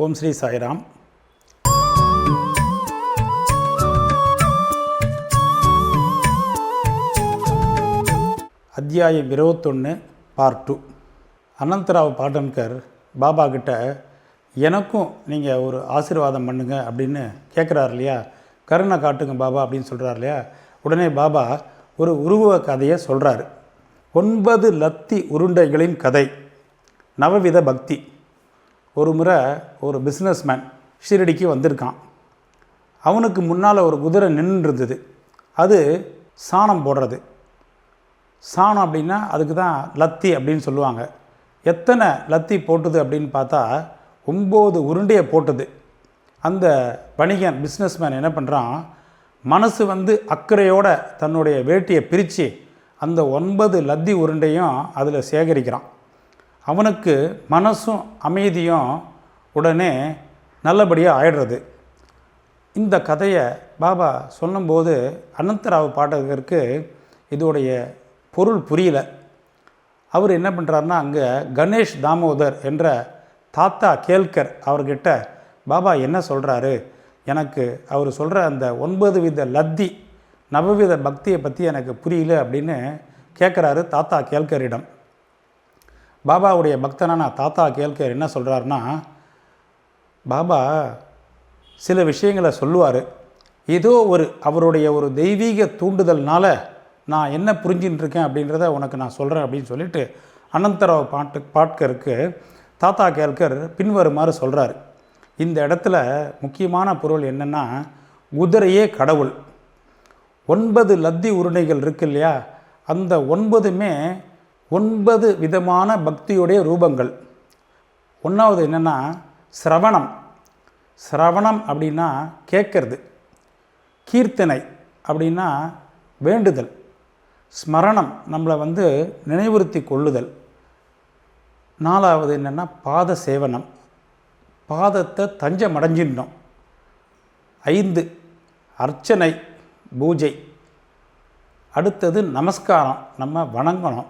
ஓம் ஸ்ரீ சாய்ராம். அத்தியாயம் இருபத்தொன்று part two Anantrao Patankar Baba கிட்ட எனக்கும் நீங்கள் ஒரு ஆசீர்வாதம் பண்ணுங்க அப்படின்னு கேட்குறாரு இல்லையா? கருணை காட்டுங்க பாபா அப்படின்னு சொல்கிறார் இல்லையா? உடனே பாபா ஒரு உருவ கதையை சொல்கிறாரு ஒன்பது லத்தி உருண்டைகளின் கதை நவவித பக்தி ஒரு முறை ஒரு பிஸ்னஸ்மேன் ஷீரடிக்கு வந்திருக்கான். அவனுக்கு முன்னால் ஒரு குதிரை நின்றுருந்தது. அது சாணம் போடுறது. சாணம் அப்படின்னா அதுக்கு தான் லத்தி அப்படின்னு சொல்லுவாங்க. எத்தனை லத்தி போட்டுது அப்படின்னு பார்த்தா ஒம்பது உருண்டையை போட்டது. அந்த வணிகன் பிஸ்னஸ்மேன் என்ன பண்ணுறான் மனசு வந்து அக்கறையோட தன்னுடைய வேட்டியை பிரித்து அந்த ஒன்பது லத்தி உருண்டையும் அதில் சேகரிக்கிறான். அவனுக்கு மனசும் அமைதியும் உடனே நல்லபடியாக ஆயிடுறது. இந்த கதையை பாபா சொல்லும்போது அனந்தராவ் பாடகருக்கு இதோடைய பொருள் புரியல. அவர் என்ன பண்ணுறாருன்னா அங்கே கணேஷ் தாமோதர் என்ற தாத்தா கேல்கர் அவர்கிட்ட பாபா என்ன சொல்கிறாரு எனக்கு அவர் சொல்கிற அந்த ஒன்பது வித லத்தி நவவித பக்தியை பற்றி எனக்கு புரியல அப்படின்னு கேட்குறாரு தாத்தா கேல்கரிடம். பாபாவுடைய பக்தனான தாத்தா கேள்கர் என்ன சொல்கிறாருன்னா பாபா சில விஷயங்களை சொல்லுவார். ஏதோ ஒரு அவருடைய ஒரு தெய்வீக தூண்டுதல்னால் நான் என்ன புரிஞ்சின்னு இருக்கேன் அப்படின்றத உனக்கு நான் சொல்கிறேன் அப்படின்னு சொல்லிட்டு அனந்தராவ் பாட்டு பாட்கருக்கு தாத்தா கேல்கர் பின்வருமாறு சொல்கிறார் இந்த இடத்துல முக்கியமான பொருள் என்னென்னா குதிரையே கடவுள். ஒன்பது லத்தி உருணைகள் இருக்கு இல்லையா? அந்த ஒன்பதுமே ஒன்பது விதமான பக்தியுடைய ரூபங்கள். ஒன்றாவது என்னென்னா சிரவணம். சிரவணம் அப்படின்னா கேட்கறது. கீர்த்தனை அப்படின்னா வேண்டுதல். ஸ்மரணம் நம்மளை வந்து நினைவுறுத்தி கொள்ளுதல். நாலாவது என்னென்னா பாத சேவனம். பாதத்தை தஞ்சம் அடைஞ்சிடணும் ஐந்து அர்ச்சனை பூஜை. அடுத்தது நமஸ்காரம். நம்ம வணங்கணும்.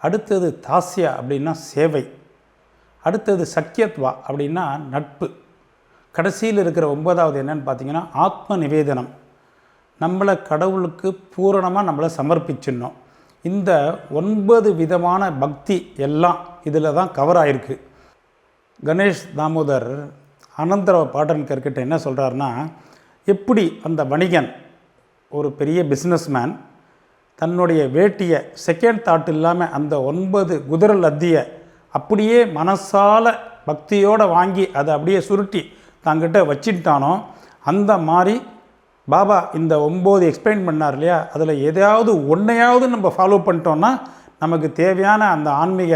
அடுத்தது தாஸ்யா அப்படின்னா சேவை. அடுத்தது சக்கியத்வா அப்படின்னா நட்பு. கடைசியில் இருக்கிற ஒன்பதாவது என்னன்னு பார்த்தீங்கன்னா ஆத்ம நிவேதனம். நம்மளை கடவுளுக்கு பூரணமாக நம்மளை சமர்ப்பிச்சிடணும். இந்த ஒன்பது விதமான பக்தி எல்லாம் இதில் தான் கவர் ஆயிருக்கு. கணேஷ் தாமோதர் அனந்தராவ் பாட்டன்கர்கிட்ட என்ன சொல்கிறாருன்னா எப்படி அந்த வணிகன் ஒரு பெரிய பிஸ்னஸ்மேன் தன்னுடைய வேட்டியை செகண்ட் தாட் இல்லாமல் அந்த ஒன்பது குதிரை லத்தியை அப்படியே மனசால பக்தியோடு வாங்கி அதை அப்படியே சுருட்டி தங்கிட்ட வச்சுட்டானோ அந்த மாதிரி பாபா இந்த ஒம்பது எக்ஸ்பிளைன் பண்ணார் இல்லையா? அதில் எதையாவது ஒன்றையாவது நம்ம ஃபாலோ பண்ணிட்டோன்னா நமக்கு தேவையான அந்த ஆன்மீக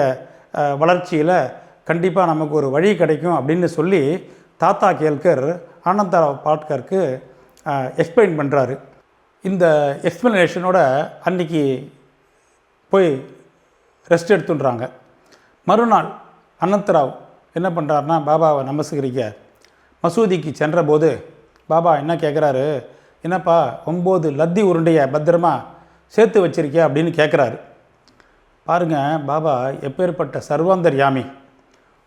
வளர்ச்சியில் கண்டிப்பாக நமக்கு ஒரு வழி கிடைக்கும் அப்படின்னு சொல்லி தாத்தா கேல்கர் ஆனந்தராவ் பாட்கருக்கு எக்ஸ்பிளைன் பண்ணுறாரு இந்த எக்ஸ்ப்ளனேஷனோட அன்னைக்கு போய் ரெஸ்ட் எடுத்துன்றாங்க. மறுநாள் அனந்தராவ் என்ன பண்ணுறாருனா பாபாவை நமஸ்கரிக்க. மசூதிக்கு சென்றபோது பாபா என்ன கேட்குறாரு என்னப்பா ஒம்பது லத்தி உருண்டையை பத்திரமா சேர்த்து வச்சிருக்கியா? அப்படின்னு கேட்குறாரு பாருங்க பாபா எப்பேற்பட்ட சர்வாந்தர்யாமி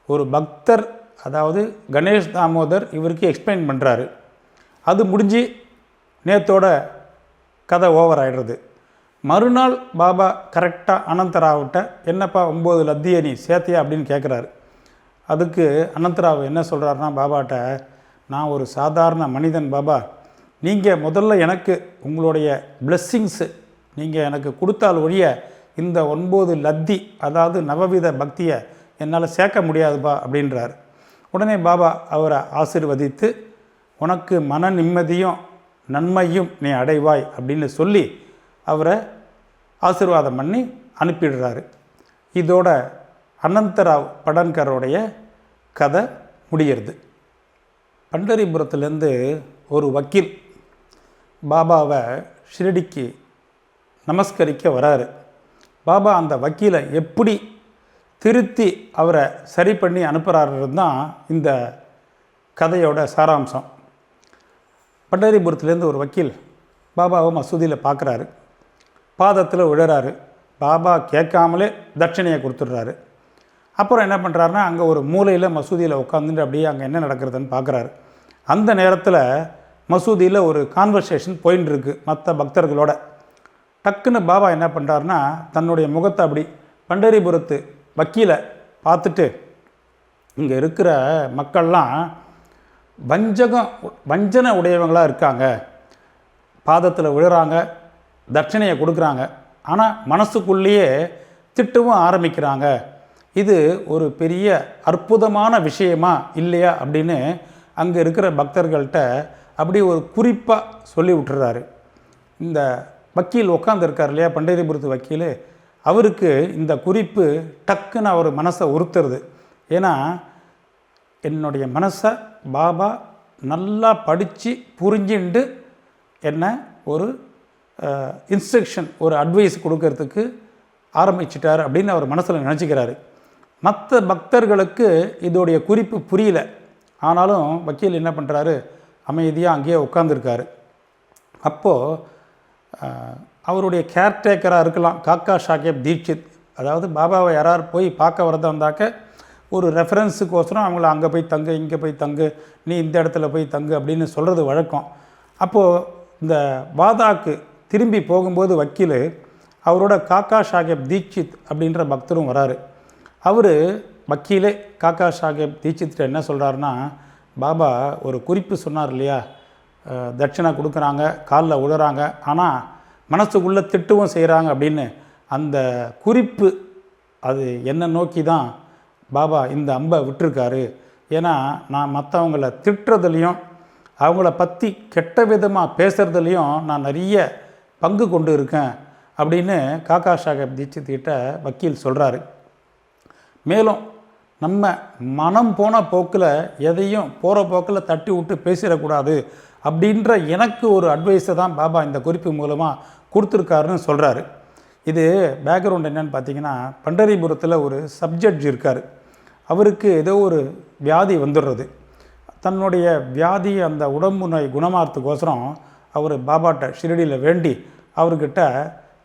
ஒரு பக்தர் அதாவது கணேஷ் தாமோதர் இவருக்கு எக்ஸ்பிளைன் பண்ணுறாரு அது முடிஞ்சு நேத்தோட கதை ஓவர் ஆகிடுறது மறுநாள் பாபா கரெக்டாக அனந்தராவிட்ட என்னப்பா ஒம்பது லத்தியை நீ சேர்த்தியா? அப்படின்னு கேட்குறாரு அதுக்கு அனந்தராவ் என்ன சொல்கிறாருன்னா பாபாட்ட நான் ஒரு சாதாரண மனிதன் பாபா. நீங்கள் முதல்ல எனக்கு உங்களுடைய பிளெஸ்ஸிங்ஸு நீங்கள் எனக்கு கொடுத்தால் ஒழிய இந்த ஒன்பது லத்தி அதாவது நவவித பக்தியை என்னால் சேர்க்க முடியாதுப்பா அப்படின்றார். உடனே பாபா அவரை ஆசிர்வதித்து உனக்கு மன நிம்மதியும் நன்மையும் நீ அடைவாய் அப்படின்னு சொல்லி அவரை ஆசீர்வாதம் பண்ணி அனுப்பிடுறாரு. இதோட அனந்தராவ் படன்கரோடைய கதை முடியிறது. பண்டரிபுரத்துலேருந்து ஒரு வக்கீல் பாபாவை ஷிரடிக்கு நமஸ்கரிக்க வராரு. பாபா அந்த வக்கீலை எப்படி திருத்தி அவரை சரி பண்ணி அனுப்புகிறாருன்னு தான் இந்த கதையோட சாராம்சம். பண்டரிபுரத்துலேருந்து ஒரு வக்கீல் பாபாவை மசூதியில் பார்க்குறாரு பாதத்தில் விழுறாரு பாபா கேட்காமலே தட்சிணையை கொடுத்துட்றாரு. அப்புறம் என்ன பண்ணுறாருன்னா அங்கே ஒரு மூலையில் மசூதியில் உட்காந்துட்டு அப்படியே அங்கே என்ன நடக்கிறதுன்னு பார்க்குறாரு அந்த நேரத்தில் மசூதியில் ஒரு கான்வர்சேஷன் போயின்னு இருக்குது மற்ற பக்தர்களோட. டக்குன்னு பாபா என்ன பண்ணுறாருன்னா தன்னுடைய முகத்தை அப்படி பண்டரிபுரத்து வக்கீலை பார்த்துட்டு இங்கே இருக்கிற மக்கள்லாம் வஞ்சகம் வஞ்சனை உடையவங்களாக இருக்காங்க. பாதத்தில் விழுறாங்க தட்சிணையை கொடுக்குறாங்க. ஆனால் மனசுக்குள்ளேயே திட்டவும் ஆரம்பிக்கிறாங்க. இது ஒரு பெரிய அற்புதமான விஷயமா இல்லையா அப்படின்னு அங்கே இருக்கிற பக்தர்கள்ட்ட அப்படி ஒரு குறிப்பாக சொல்லி விட்டுறாரு. இந்த வக்கீல் உட்காந்துருக்கார் இல்லையா பண்டிதபுரத்து வக்கீல். அவருக்கு இந்த குறிப்பு டக்குன்னு அவர் மனசை உறுத்துறது. ஏன்னா என்னுடைய மனசை பாபா நல்லா படித்து புரிஞ்சுண்டு என்ன ஒரு இன்ஸ்ட்ரக்ஷன் ஒரு அட்வைஸ் கொடுக்கறதுக்கு ஆரம்பிச்சிட்டார் அப்படின்னு அவர் மனசில் நினச்சிக்கிறாரு. மற்ற பக்தர்களுக்கு இதோடைய குறிப்பு புரியல. ஆனாலும் வக்கீல் என்ன பண்ணுறாரு அமைதியாக அங்கேயே உட்காந்துருக்காரு அப்போது அவருடைய கேர்டேக்கராக இருக்கலாம். காக்கா ஷாகேப் தீட்சித். அதாவது பாபாவை யாரார் போய் பார்க்க வரதா வந்தாக்க ஒரு ரெஃபரன்ஸுக்கோசரம் அவங்கள அங்கே போய் தங்கு இங்கே போய் தங்கு நீ இந்த இடத்துல போய் தங்கு அப்படின்னு சொல்கிறது வழக்கம். அப்போது இந்த வாதாக்கு திரும்பி போகும்போது வக்கீல் அவரோட காக்கா சாஹேப் தீட்சித் அப்படின்ற பக்தரும் வராரு. அவர் வக்கீலே காக்கா ஷாகேப் தீட்சித்கிட்ட என்ன சொல்கிறாருன்னா பாபா ஒரு குறிப்பு சொன்னார் இல்லையா? தட்சிணா கொடுக்குறாங்க காலில் விழுறாங்க ஆனால் மனசுக்குள்ளே திட்டவும் செய்கிறாங்க அப்படின்னு அந்த குறிப்பு அது என்ன நோக்கி தான் பாபா இந்த அம்பை விட்டுருக்காரு. ஏன்னா நான் மற்றவங்கள திட்டுறதுலையும் அவங்கள பற்றி கெட்ட விதமாக பேசுகிறதுலையும் நான் நிறைய பங்கு கொண்டு இருக்கேன் அப்படின்னு காக்கா சாஹேப் தீட்சித்திட்ட வக்கீல் சொல்கிறாரு மேலும் நம்ம மனம் போன போக்கில் எதையும் போகிற போக்கில் தட்டி விட்டு பேசிடக்கூடாது அப்படின்ற எனக்கு ஒரு அட்வைஸை தான் பாபா இந்த குறிப்பு மூலமாக கொடுத்துருக்காருன்னு சொல்கிறாரு இது பேக்ரவுண்ட் என்னன்னு பார்த்தீங்கன்னா பண்டரிபுரத்தில் ஒரு சப்ஜெக்ட் இருக்கார். அவருக்கு ஏதோ ஒரு வியாதி வந்துடுறது. தன்னுடைய வியாதி அந்த உடம்பு நோய் குணமாகறதுக்கோசரம் அவர் பாபாட்ட ஷிரடியில் வேண்டி அவர்கிட்ட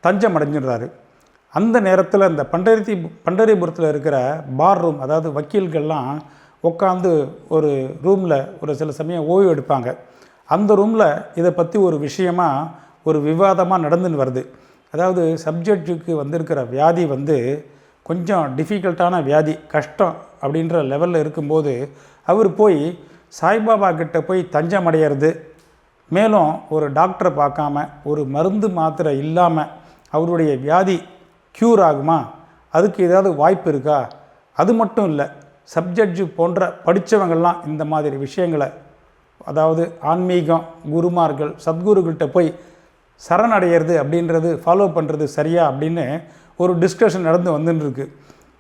தஞ்சம் அடைஞ்சிடுறாரு. அந்த நேரத்தில் இந்த பண்டரி பண்டரிபுரத்தில் இருக்கிற பார் ரூம் அதாவது வக்கீல்கள்லாம் உட்காந்து ஒரு ரூமில் ஒரு சில சமயம் ஓய்வு எடுப்பாங்க. அந்த ரூமில் இதை பற்றி ஒரு விஷயமா ஒரு விவாதமாக நடந்துன்னு வருது. அதாவது சப்ஜெக்டுக்கு வந்திருக்கிற வியாதி வந்து கொஞ்சம் டிஃபிகல்ட்டான வியாதி கஷ்டம் அப்படின்ற லெவலில் இருக்கும்போது அவர் போய் சாய்பாபா கிட்ட போய் தஞ்சம் அடையிறது மேலும் ஒரு டாக்டரை பார்க்காம ஒரு மருந்து மாத்திரை இல்லாமல் அவருடைய வியாதி க்யூர் ஆகுமா? அதுக்கு ஏதாவது வாய்ப்பு இருக்கா? அது மட்டும் இல்லை சப்ஜெக்ட் போன்ற படித்தவங்கள்லாம் இந்த மாதிரி விஷயங்களை அதாவது ஆன்மீகம் குருமார்கள் சத்குருக்கிட்ட போய் சரணடைகிறது அப்படின்றது ஃபாலோ பண்ணுறது சரியா அப்படின்னு ஒரு டிஸ்கஷன் நடந்து வந்துட்டுருக்கு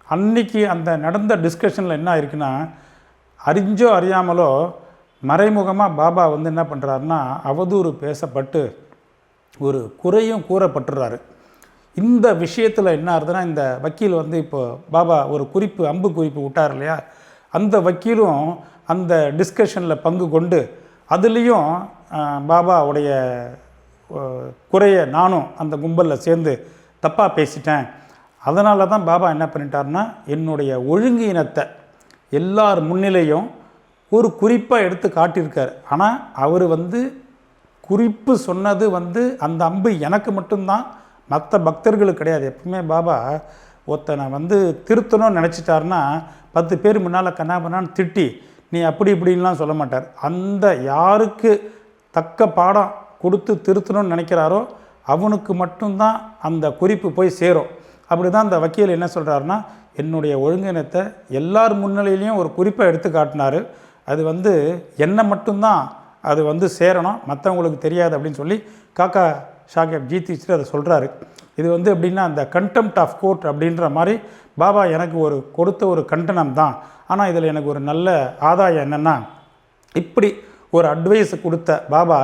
அன்னைக்கு அந்த நடந்த டிஸ்கஷனில் என்ன ஆயிருக்குன்னா அறிஞ்சோ அறியாமலோ மறைமுகமாக பாபா வந்து என்ன பண்ணுறாருன்னா அவதூறு பேசப்பட்டு ஒரு குறையும் கூறப்பட்டுறாரு. இந்த விஷயத்தில் என்ன ஆகுதுன்னா இந்த வக்கீல் வந்து இப்போ பாபா ஒரு குறிப்பு அம்பு குறிப்பு விட்டார் இல்லையா? அந்த வக்கீலும் அந்த டிஸ்கஷனில் பங்கு கொண்டு அதுலேயும் பாபாவுடைய குறைய நானும் அந்த கும்பலில் சேர்ந்து தப்பாக பேசிட்டேன். அதனால தான் பாபா என்ன பண்ணிட்டாருன்னா என்னுடைய ஒழுங்கு இனத்தை எல்லார் முன்னிலையும் ஒரு குறிப்பாக எடுத்து காட்டியிருக்கார். ஆனால் அவர் வந்து குறிப்பு சொன்னது வந்து அந்த அம்பு எனக்கு மட்டும்தான் மற்ற பக்தர்களுக்கு கிடையாது. எப்பவுமே பாபா ஒருத்தனை வந்து திருத்தணும்னு நினச்சிட்டாருன்னா பத்து பேர் முன்னால் கண்ணாபண்ணான்னு திட்டி நீ அப்படி இப்படின்லாம் சொல்ல மாட்டார். அந்த யாருக்கு தக்க பாடம் கொடுத்து திருத்தணும்னு நினைக்கிறாரோ அவனுக்கு மட்டும்தான் அந்த குறிப்பு போய் சேரும். அப்படி தான் அந்த வக்கீல் என்ன சொல்கிறாருன்னா என்னுடைய ஒழுங்கினத்தை எல்லார் முன்னிலையிலையும் ஒரு குறிப்பை எடுத்து காட்டினார். அது வந்து என்னை மட்டும்தான் அது வந்து சேரணும் மற்றவங்களுக்கு தெரியாது அப்படின்னு சொல்லி காக்கா ஷாகேப் ஜீத்திச்சுட்டு அதை சொல்கிறாரு இது வந்து எப்படின்னா அந்த கண்டெம்ட் ஆஃப் கோர்ட் அப்படின்ற மாதிரி பாபா எனக்கு ஒரு கொடுத்த ஒரு கண்டனம் தான். ஆனால் இதில் எனக்கு ஒரு நல்ல ஆதாயம் என்னென்னா இப்படி ஒரு அட்வைஸ் கொடுத்த பாபா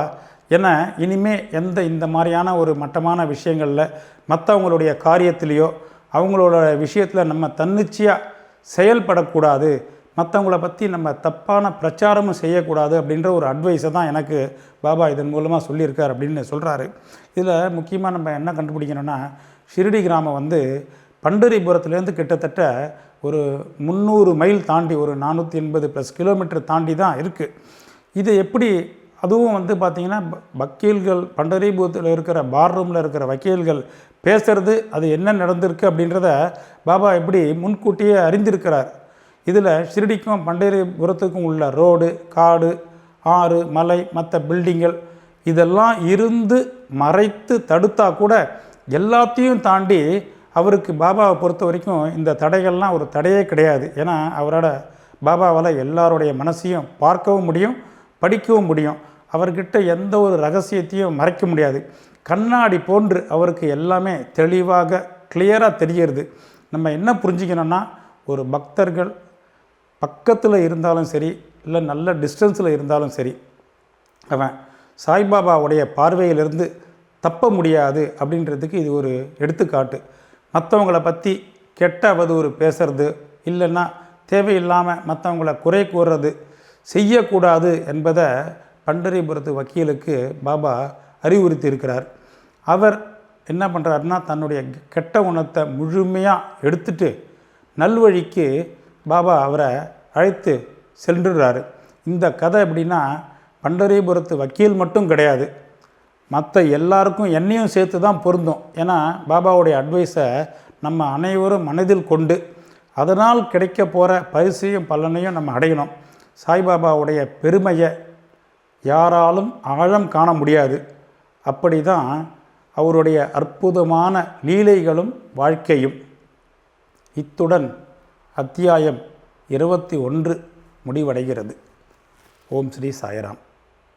ஏன்னா இனிமேல் எந்த இந்த மாதிரியான ஒரு மட்டமான விஷயங்களில் மற்றவங்களுடைய காரியத்திலேயோ அவங்களோட விஷயத்தில் நம்ம தன்னிச்சையாக செயல்படக்கூடாது மற்றவங்கள பற்றி நம்ம தப்பான பிரச்சாரமும் செய்யக்கூடாது அப்படின்ற ஒரு அட்வைஸை தான் எனக்கு பாபா இதன் மூலமாக சொல்லியிருக்கார் அப்படின்னு சொல்கிறாரு இதில் முக்கியமாக நம்ம என்ன கண்டுபிடிக்கணும்னா ஷிரடி கிராமம் வந்து பண்டரிபுரத்துலேருந்து கிட்டத்தட்ட ஒரு முந்நூறு மைல் தாண்டி ஒரு நானூற்றி எண்பது ப்ளஸ் கிலோமீட்டர் தாண்டி தான் இருக்குது இது எப்படி அதுவும் வந்து பார்த்திங்கன்னா வக்கீல்கள் பண்டரிபூத்தில் இருக்கிற பார் ரூமில் இருக்கிற வக்கீல்கள் பேசுறது அது என்ன நடந்திருக்கு அப்படின்றத பாபா எப்படி முன்கூட்டியே அறிந்திருக்கிறார். இதில் ஷிரடிக்கும் பண்டரிபுரத்துக்கும் உள்ள ரோடு காடு ஆறு மலை மற்ற பில்டிங்கள் இதெல்லாம் இருந்து மறைத்து தடுத்தா கூட எல்லாத்தையும் தாண்டி அவருக்கு பாபாவை பொறுத்த வரைக்கும் இந்த தடைகள்லாம் ஒரு தடையே கிடையாது. ஏன்னா அவரோட பாபாவால் எல்லாருடைய மனசையும் பார்க்கவும் முடியும். படிக்கவும் முடியும். அவர்கிட்ட எந்த ஒரு ரகசியத்தையும் மறைக்க முடியாது. கண்ணாடி போன்று அவருக்கு எல்லாமே தெளிவாக கிளியராக தெரிகிறது. நம்ம என்ன புரிஞ்சுக்கணும்னா ஒரு பக்தர்கள் பக்கத்தில் இருந்தாலும் சரி இல்லை நல்ல டிஸ்டன்ஸில் இருந்தாலும் சரி அவன் சாய்பாபாவுடைய பார்வையிலிருந்து தப்ப முடியாது அப்படின்றதுக்கு இது ஒரு எடுத்துக்காட்டு. மற்றவங்கள பற்றி கெட்ட அவதூறு பேசுறது இல்லைன்னா தேவையில்லாமல் மற்றவங்கள குறை கூறுறது செய்யக்கூடாது என்பதை பண்டரிபுரத்து வக்கீலுக்கு பாபா அறிவுறுத்தி இருக்கிறார் அவர் என்ன பண்ணுறாருன்னா தன்னுடைய கெட்ட குணத்தை முழுமையாக எடுத்துட்டு நல்வழிக்கு பாபா அவரை அழைத்து சென்றுடுறாரு. இந்த கதை எப்படின்னா பண்டரிபுரத்து வக்கீல் மட்டும் கிடையாது. மற்ற எல்லாருக்கும் என்னையும் சேர்த்து தான் பொருந்தும். ஏன்னா பாபாவுடைய அட்வைஸை நம்ம அனைவரும் மனதில் கொண்டு அதனால் கிடைக்க போகிற பரிசையும் பலனையும் நம்ம அடையணும். சாய்பாபாவுடைய பெருமையை யாராலும் ஆழம் காண முடியாது. அப்படி தான் அவருடைய அற்புதமான லீலைகளும் வாழ்க்கையும். இத்துடன் அத்தியாயம் இருபத்தி ஒன்று முடிவடைகிறது. ஓம் ஸ்ரீ சாய்ராம்.